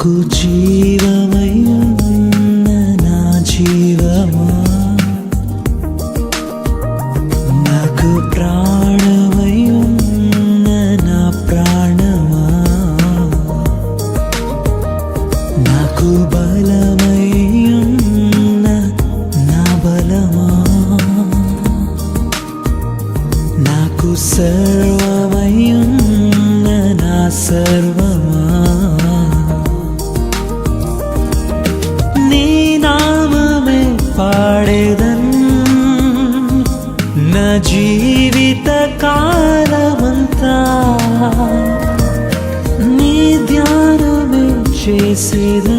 నాకు జీవమై ఉన్న నా జీవమా? నాకు ప్రాణమై ఉన్న నా ప్రాణమా? నాకు బలమై ఉన్న నా బలమా? నాకు సర్వమై నా సర్వ see the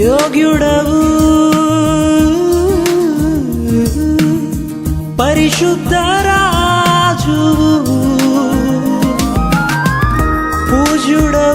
యోగ్యుడవు. పరిశుద్ధ రాజువు. పూజుడవు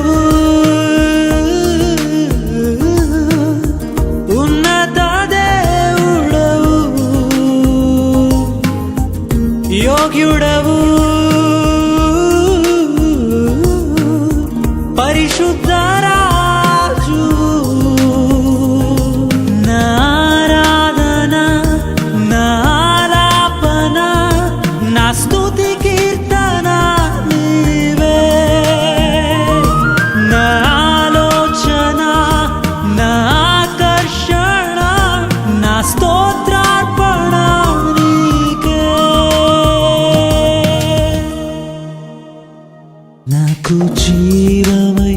నీకు జీవమై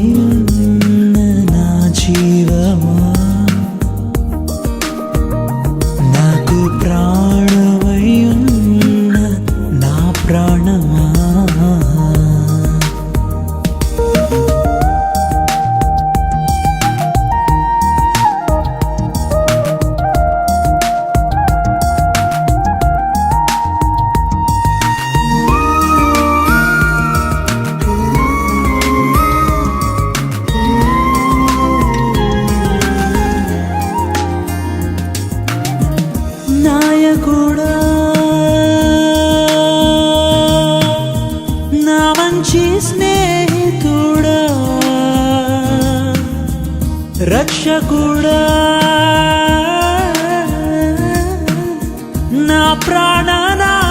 కూడా నా ప్రాణనాదుడా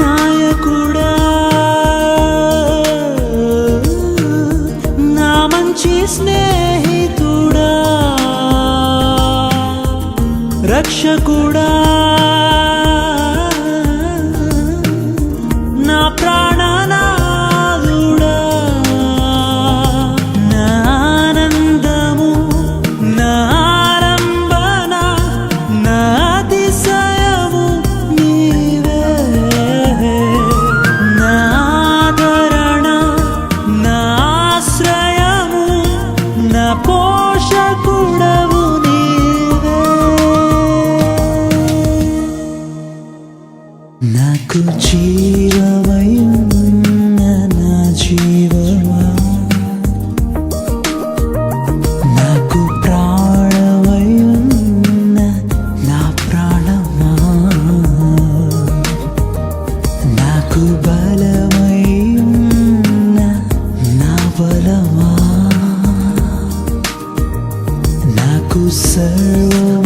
నాయకుడా నా మంచి నీకు జీవమై ఉన్న నా జీవమా? నాకు ప్రాణమై? ఉన్న నా నాకు సర్వ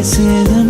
பேசுதம்